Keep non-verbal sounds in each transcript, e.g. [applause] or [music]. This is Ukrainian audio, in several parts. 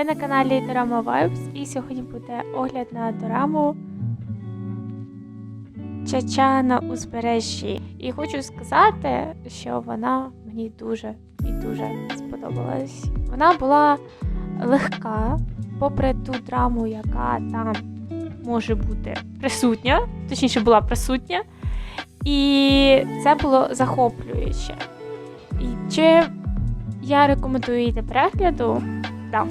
Ви на каналі Дорама Vibes і сьогодні буде огляд на дораму Чача на узбережжі. І хочу сказати, що вона мені дуже і дуже сподобалась. Вона була легка, попри ту драму, яка там може бути присутня, точніше була присутня. І це було захоплююче. І чи я рекомендую її перегляду? Да.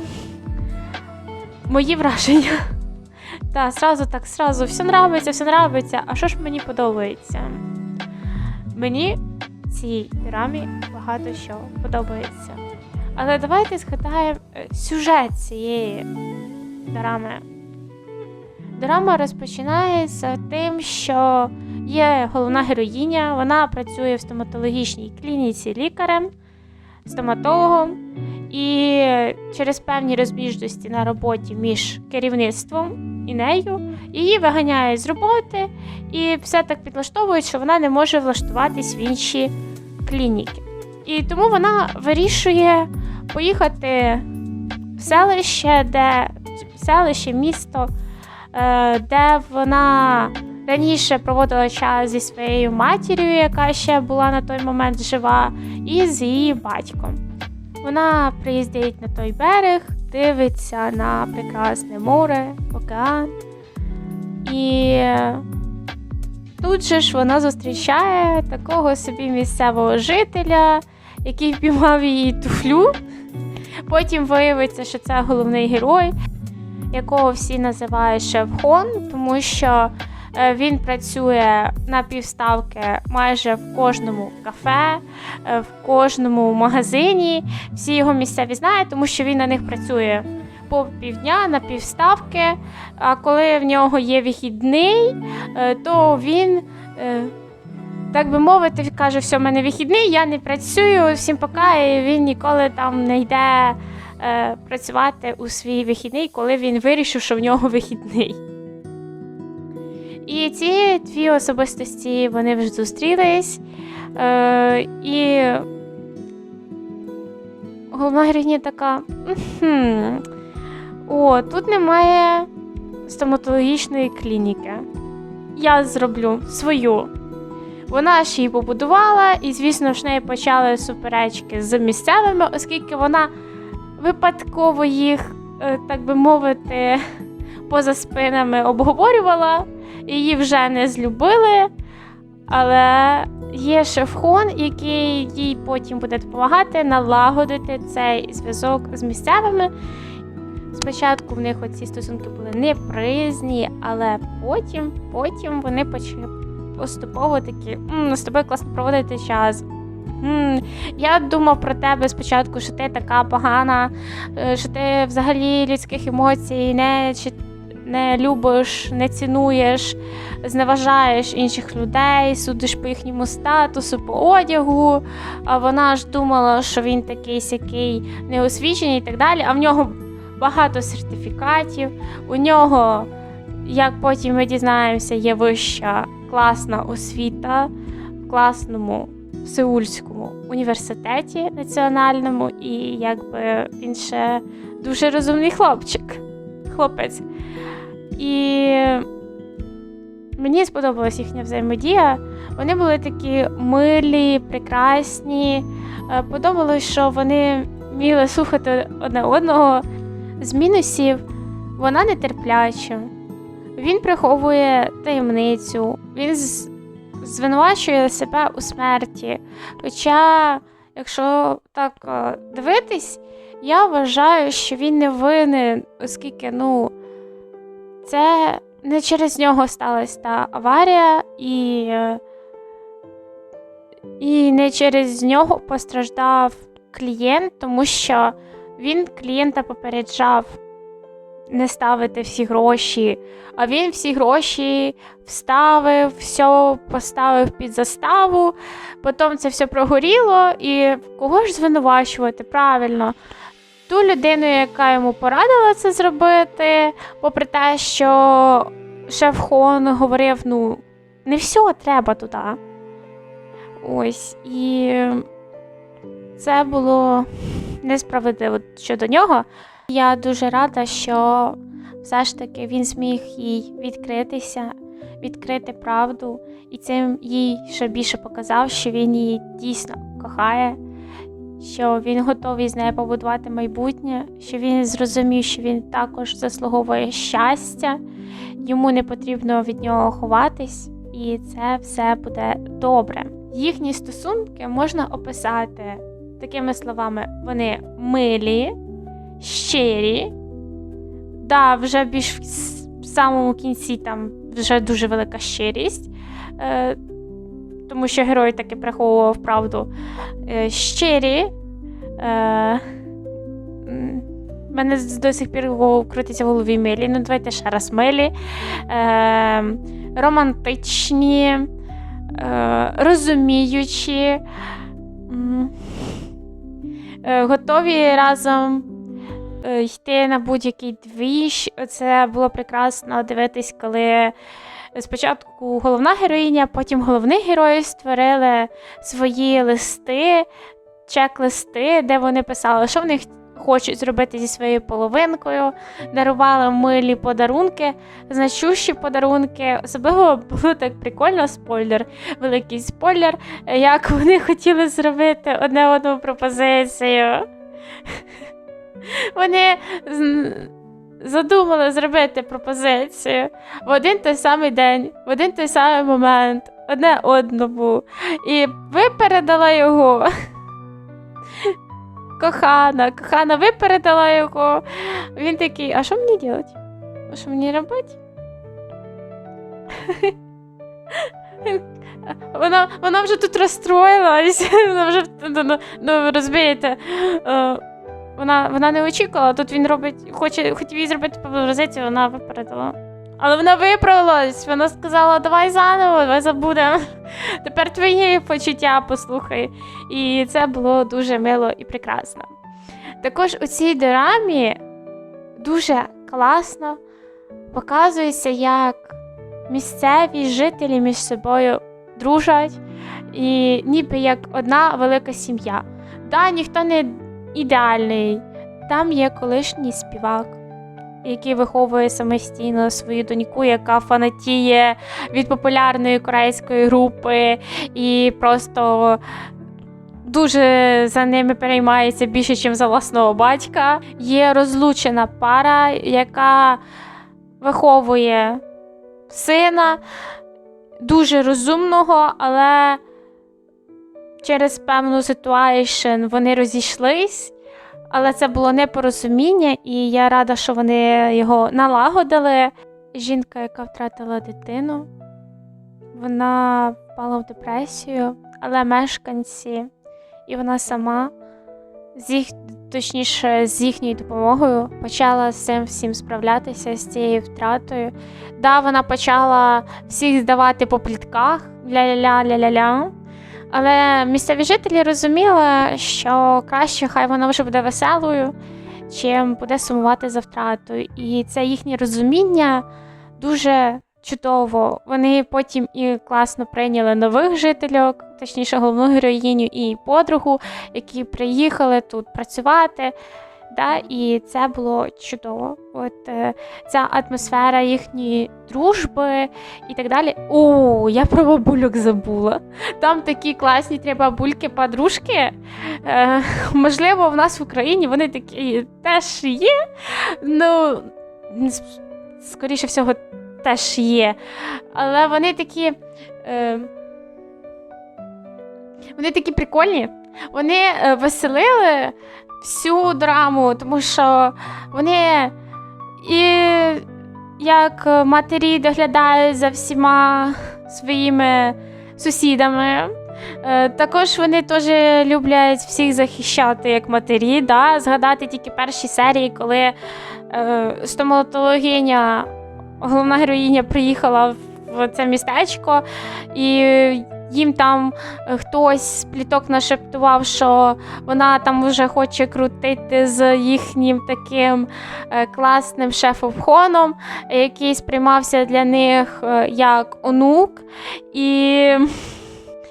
Мої враження. Так, сразу так, сразу, все нравиться, все нравиться. А що ж мені подобається? Мені цій драмі багато що подобається. Але давайте згадаємо е, сюжет цієї драми. Драма розпочинається тим, що є головна героїня, вона працює в стоматологічній клініці лікарем, стоматологом, і через певні розбіжності на роботі між керівництвом і нею її виганяють з роботи, і все так підлаштовують, що вона не може влаштуватись в інші клініки. І тому вона вирішує поїхати в селище, де селище, місто, е, де вона раніше проводила час зі своєю матір'ю, яка ще була на той момент жива, і з її батьком. Вона приїздить на той берег, дивиться на прекрасне море, океан. І тут же ж вона зустрічає такого собі місцевого жителя, який впіймав її туфлю. Потім виявиться, що це головний герой, якого всі називають шеф-хон, тому що він працює на півставки майже в кожному кафе, е, в кожному магазині. Всі його місцеві знають, тому що він на них працює по півдня на півставки. А коли в нього є вихідний, е, то він. е, Так би мовити, каже, все, в мене вихідний, я не працюю, всім пока, і він ніколи там не йде е, працювати у свій вихідний, коли він вирішив, що в нього вихідний. І ці дві особистості вони вже зустрілись. Е, і головна героїня така. «Мгм, О, тут немає стоматологічної клініки. Я зроблю свою. Вона ж її побудувала, і, звісно ж, неї почали суперечки з місцевими, оскільки вона випадково їх, е, так би мовити, поза спинами обговорювала, її вже не злюбили. Але є шеф-хон, який їй потім буде допомагати налагодити цей зв'язок з місцевими. Спочатку в них оці стосунки були неприязні, але потім, потім вони почали поступово такі «М, з тобою класно проводити час. «М, Я думав про тебе спочатку, що ти така погана, е, що ти взагалі людських емоцій не, не любиш, не цінуєш, зневажаєш інших людей, судиш по їхньому статусу, по одягу. А вона ж думала, що він такий сякий неосвічений і так далі. А в нього багато сертифікатів. У нього, як потім ми дізнаємося, є вища класна освіта в класному Сеульському університеті національному, і якби він ще дуже розумний хлопчик, хлопець. І мені сподобалась їхня взаємодія. Вони були такі милі, прекрасні. Е, Подобалось, що вони вміли слухати одне одного. З мінусів вона нетерпляча. Він приховує таємницю, він звинувачує себе у смерті. Хоча, якщо так е, дивитись, я вважаю, що він не винен, оскільки ну, це не через нього сталася та аварія, і, і не через нього постраждав клієнт, тому що він клієнта попереджав не ставити всі гроші, а він всі гроші вставив, все поставив під заставу, потім це все прогоріло, і кого ж звинувачувати правильно? Ту людину, яка йому порадила це зробити, попри те, що шеф Хон говорив: ну, не все треба туди. Ось, і це було несправедливо щодо нього. Я дуже рада, що все ж таки він зміг їй відкритися, відкрити правду, і цим їй ще більше показав, що він її дійсно кохає, що він готовий з нею побудувати майбутнє, що він зрозумів, що він також заслуговує щастя, йому не потрібно від нього ховатись, і це все буде добре. Їхні стосунки можна описати такими словами: вони милі, щирі. Да, вже більш в самому кінці там вже дуже велика щирість, е, тому що герой таки приховував правду. Е, щирі. Е, мене до сих пір крутиться в голові милі. Ну, давайте ще раз милі. Е, романтичні, е, розуміючі. е, готові разом е, йти на будь-який двіж. Це було прекрасно дивитись, коли спочатку головна героїня, потім головний герой створили свої листи, чек-листи, де вони писали, що вони хочуть зробити зі своєю половинкою, дарували милі подарунки, значущі подарунки. Особливо було так прикольно спойлер, великий спойлер, як вони хотіли зробити одне одну пропозицію. Вони задумали зробити пропозицію в один той самий день, в один той самий момент, одне одному. І випередала його. [laughs] Кохана, кохана, ви передала його. Він такий, а що мені робити? А що мені робити? [laughs] Вона, вона вже тут розстроїлась. [laughs] Вона вже ну, ну, ну, розумієте. Вона, вона не очікувала, тут він робить, хоче, хотів їй зробити пропозицію, вона випередила. Але вона виправилась, вона сказала, давай заново, давай забудемо. [laughs] Тепер твої почуття послухай. І це було дуже мило і прекрасно. Також у цій дорамі дуже класно показується, як місцеві жителі між собою дружать, і ніби як одна велика сім'я. Да, ніхто не ідеальний. Там є колишній співак, який виховує самостійно свою доньку, яка фанатіє від популярної корейської групи і просто дуже за ними переймається більше, ніж за власного батька. Є розлучена пара, яка виховує сина дуже розумного, але через певну ситуацію вони розійшлись. Але це було непорозуміння, і я рада, що вони його налагодили. Жінка, яка втратила дитину, вона впала в депресію, але мешканці, і вона сама, з їх, точніше, з їхньою допомогою, почала з цим всім справлятися з цією втратою. Да, вона почала всіх здавати по плітках ля-ля-ля-ля-ля-ля. Але місцеві жителі розуміли, що краще хай вона вже буде веселою, чим буде сумувати за втратою. І це їхнє розуміння дуже чудово. Вони потім і класно прийняли нових жителів, точніше, головну героїню і подругу, які приїхали тут працювати. Да, і це було чудово. От е, ця атмосфера їхньої дружби і так далі. О, я про бабульок забула. Там такі класні три бабульки, подружки. Е, можливо, в нас в Україні вони такі теж є. Ну, скоріше всього, теж є. Але вони такі. Е, вони такі прикольні. Вони е, веселили всю драму, тому що вони і як матері доглядають за всіма своїми сусідами. Е, Також вони теж люблять всіх захищати як матері. Да? Згадати тільки перші серії, коли е, стоматологиня, головна героїня приїхала в це містечко, і їм там е, хтось з пліток нашептував, що вона там вже хоче крутити з їхнім таким е, класним шеф-обхоном, який сприймався для них е, як онук. І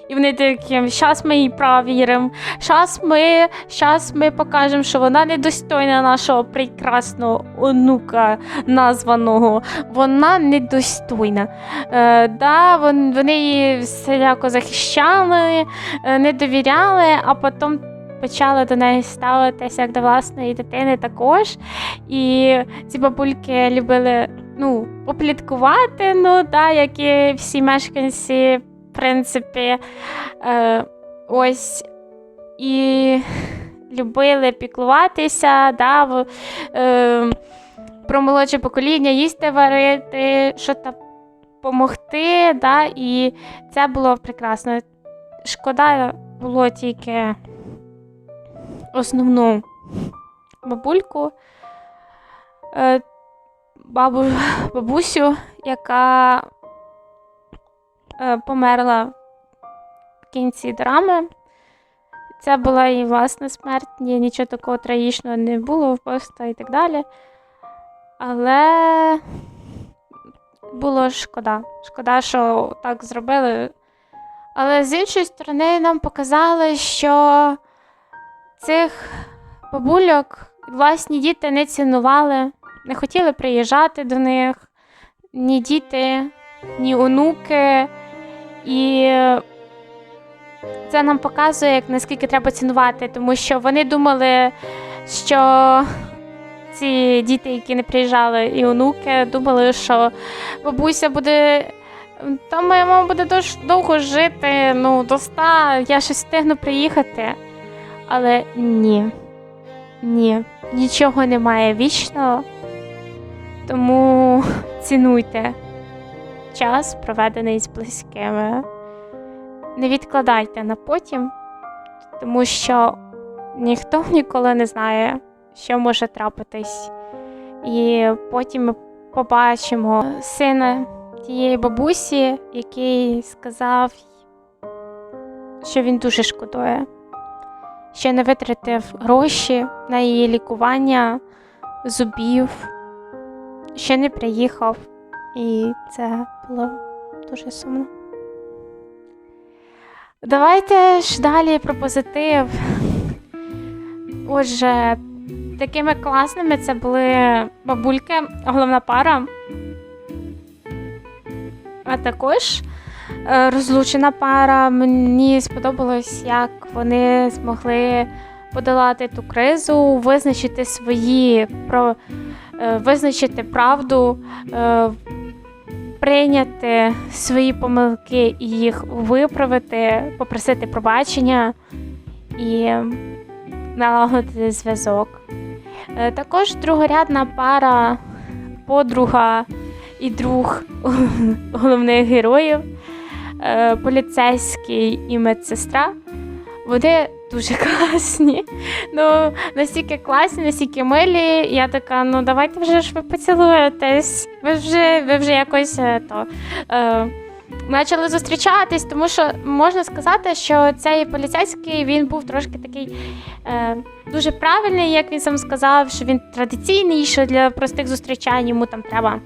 І вони такі, щас ми її провіримо, щас ми, щас ми покажемо, що вона недостойна нашого прекрасного онука названого. Вона недостойна. Е, да, вони її всіляко захищали, е, не довіряли, а потім почали до неї ставитися як до власної дитини також. І ці бабульки любили ну, попліткувати, ну, да, як і всі мешканці, принципі, е, ось. І любили піклуватися, да, е, про молодше покоління, їсти варити, що там допомогти, да, і це було прекрасно. Шкода було тільки основну бабульку, е, бабу, бабусю, яка померла в кінці драми. Це була її власна смерть, ні, нічого такого трагічного не було, вбивства і так далі. Але було шкода. Шкода, що так зробили. Але з іншої сторони, нам показали, що цих бабульок власні діти не цінували, не хотіли приїжджати до них, ні діти, ні онуки. І це нам показує, як наскільки треба цінувати, тому що вони думали, що ці діти, які не приїжджали, і онуки, думали, що бабуся буде. Та моя мама буде дож- довго жити, ну, до ста, я щось встигну приїхати. Але ні. Ні, нічого немає вічного. Тому цінуйте час, проведений з близькими. Не відкладайте на потім, тому що ніхто [laughs] ніколи не знає, що може трапитись. І потім ми побачимо сина тієї бабусі, який сказав, що він дуже шкодує, що не витратив гроші на її лікування зубів, ще не приїхав, і це було дуже сумно. Давайте ж далі про позитив. Отже, такими класними це були бабульки, головна пара. А також е, розлучена пара. Мені сподобалось, як вони змогли подолати ту кризу, визначити свої про, е, визначити правду, е, прийняти свої помилки і їх виправити, попросити пробачення і налагодити зв'язок. Е, Також другорядна пара, подруга і друг [laughs] головних героїв, е, поліцейський і медсестра. Вони дуже [laughs] класні. Ну, настільки класні, настільки милі. Я така, ну давайте вже ж ви поцілуєтесь. Ви вже, ви вже якось е, то. Е, Почали зустрічатись, тому що можна сказати, що цей поліцейський він був трошки такий е, дуже правильний, як він сам сказав, що він традиційний, що для простих зустрічань йому там треба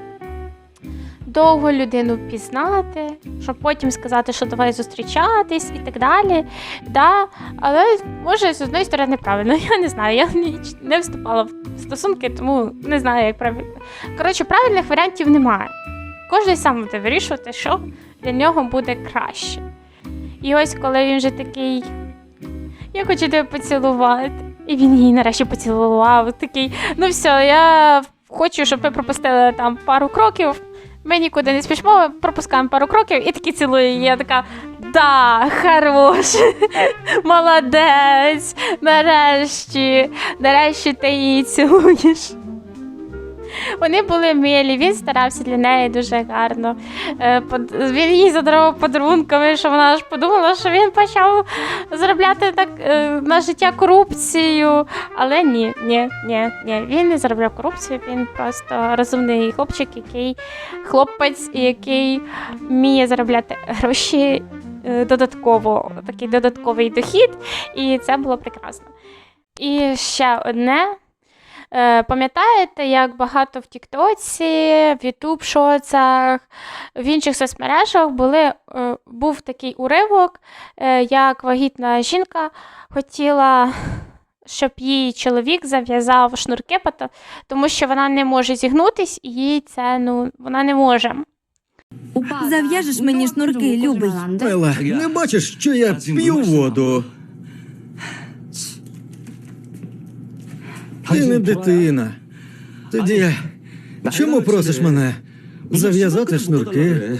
довго людину пізнати, щоб потім сказати, що давай зустрічатись і так далі. Да, але може з одної сторони правильно, [laughs] я не знаю. Я не вступала в стосунки, тому не знаю, як правильно. Коротше, правильних варіантів немає. Кожен сам буде вирішувати, що для нього буде краще. І ось коли він вже такий, я хочу тебе поцілувати. І він її нарешті поцілував. Такий, ну все, я хочу, щоб ви пропустили там пару кроків. Ми нікуди не спішмо, ми пропускаємо пару кроків і такі цілує її. Я така. Да, хорош, [laughs] молодець, нарешті, нарешті ти її цілуєш. Вони були милі, він старався для неї дуже гарно. Е, Він їй задарував подарунками, що вона аж подумала, що він почав заробляти так е, на життя корупцію. Але ні, ні, ні, ні. Він не заробляв корупцію, він просто розумний хлопчик, який хлопець, який вміє заробляти гроші е, додатково, такий додатковий дохід, і це було прекрасно. І ще одне. Е, пам'ятаєте, як багато в Тіктоці, в Ютуб шоцах, в інших соцмережах були, е, був такий уривок, е, як вагітна жінка хотіла, щоб їй чоловік зав'язав шнурки, тому що вона не може зігнутись, і їй це ну, вона не може. Зав'яжеш мені шнурки, любий. Ела, не бачиш, що я п'ю воду? Ти не дитина. Тоді чому просиш мене зав'язати шнурки?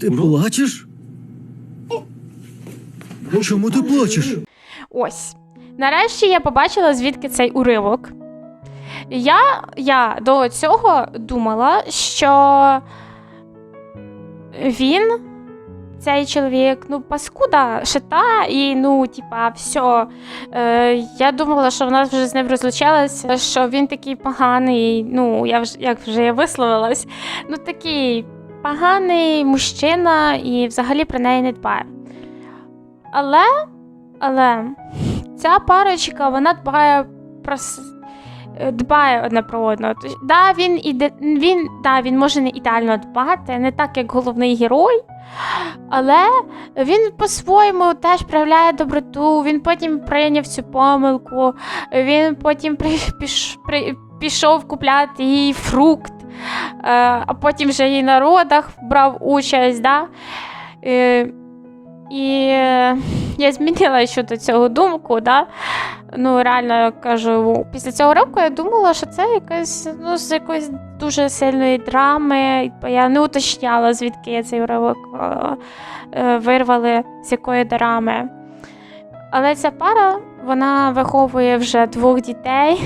Ти плачеш? Чому ти плачеш? Ось. Нарешті я побачила, звідки цей уривок. Я, я до цього думала, що він, цей чоловік, ну, паскуда, шита, і ну, типа, все. Е, я думала, що вона вже з ним розлучалася, що він такий поганий, ну, я вже, як вже я висловилась, ну такий поганий мужчина і взагалі про неї не дбає. Але, але ця парочка, вона дбає про дбає одне про одного. Тож, Да, він іде, він, да, він може не ідеально дбати, не так, як головний герой, але він по-своєму теж проявляє доброту, він потім прийняв цю помилку, він потім піш, при, пішов купляти їй фрукт, е, а потім вже і на родах брав участь. Да? Е, і е, я змінила щодо цього думку, да? Ну, реально кажу, після цього року я думала, що це якась ну, з якоїсь дуже сильної драми. Я не уточняла, звідки я цей уривок е, е, вирвали, з якої драми. Але ця пара вона виховує вже двох дітей.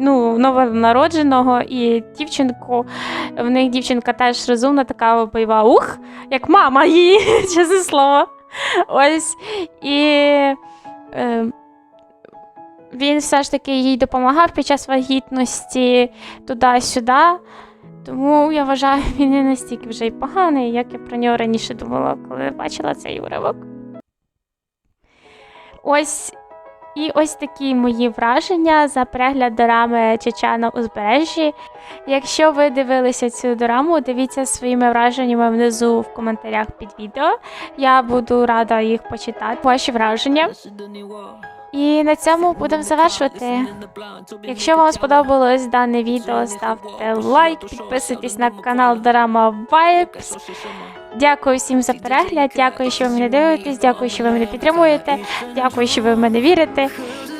Ну, новонародженого і дівчинку. В них дівчинка теж розумна, така бойова ух, як мама її, [laughs] чесне слово. [laughs] Ось. І е, він все ж таки їй допомагав під час вагітності туди-сюди. Тому я вважаю, [laughs] він не настільки вже й поганий, як я про нього раніше думала, коли бачила цей уривок. Ось. І ось такі мої враження за перегляд дорами Чечана узбережжі. Якщо ви дивилися цю дораму, дивіться своїми враженнями внизу в коментарях під відео. Я буду рада їх почитати, ваші враження. І на цьому будемо завершувати. Якщо вам сподобалось дане відео, ставте лайк, підписуйтесь на канал Дорама Vibes. Дякую всім за перегляд. Дякую, що ви мене дивитесь. Дякую, що ви мене підтримуєте. Дякую, що ви в мене вірите.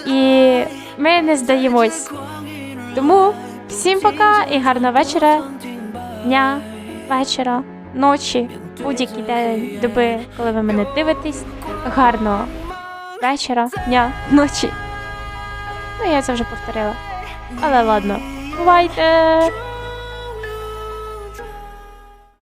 І ми не здаємось. Тому всім пока і гарного вечора, дня, вечора, ночі, будь-який день доби, коли ви мене дивитесь. Гарного вечора, дня, ночі. Ну, я це вже повторила. Але ладно. Бувайте!